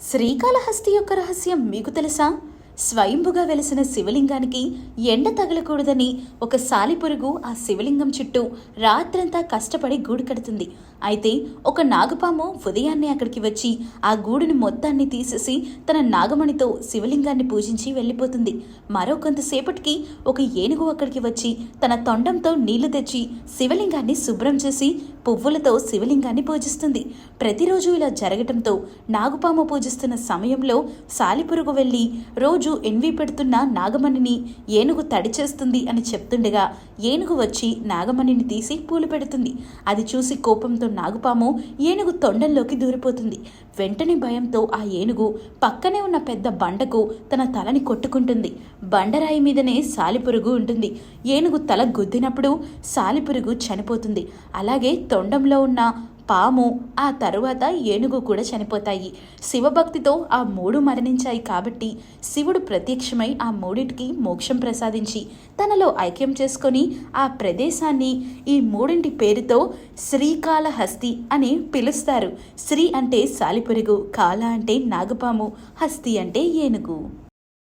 శ్రీకాళహస్తి యొక్క రహస్యం మీకు తెలుసా? స్వయంభుగా వెలసిన శివలింగానికి ఎండ తగలకూడదని ఒక సాలిపురుగు ఆ శివలింగం చుట్టూ రాత్రంతా కష్టపడి గూడు కడుతుంది. అయితే ఒక నాగపాము ఉదయాన్నే అక్కడికి వచ్చి ఆ గూడుని మొత్తాన్ని తీసేసి తన నాగమణితో శివలింగాన్ని పూజించి వెళ్ళిపోతుంది. మరో కొంతసేపటికి ఒక ఏనుగు అక్కడికి వచ్చి తన తొండంతో నీళ్ళు తెచ్చి శివలింగాన్ని శుభ్రం చేసి పువ్వులతో శివలింగాన్ని పూజిస్తుంది. ప్రతిరోజు ఇలా జరగటంతో నాగుపాము పూజిస్తున్న సమయంలో సాలిపురుగు వెళ్ళి రోజు ఎన్వి పెడుతున్న నాగమణిని ఏనుగు తడి చేస్తుంది అని చెప్తుండగా ఏనుగు వచ్చి నాగమణిని తీసి పూలు పెడుతుంది. అది చూసి కోపంతో నాగుపాము ఏనుగు తొండంలోకి దూరిపోతుంది. వెంటనే భయంతో ఆ ఏనుగు పక్కనే ఉన్న పెద్ద బండకు తన తలని కొట్టుకుంటుంది. బండరాయి మీదనే సాలిపురుగు ఉంటుంది. ఏనుగు తల గుద్దినప్పుడు సాలిపురుగు చనిపోతుంది. అలాగే తొండంలో ఉన్న పాము ఆ తరువాత ఏనుగు కూడా చనిపోతాయి. శివభక్తితో ఆ మూడు మరణించాయి కాబట్టి శివుడు ప్రత్యక్షమై ఆ మూడింటికి మోక్షం ప్రసాదించి తనలో ఐక్యం చేసుకొని ఆ ప్రదేశాన్ని ఈ మూడింటి పేరుతో శ్రీకాళహస్తి అని పిలుస్తారు. శ్రీ అంటే సాలిపురుగు కాల అంటే నాగపాము హస్తి అంటే ఏనుగు.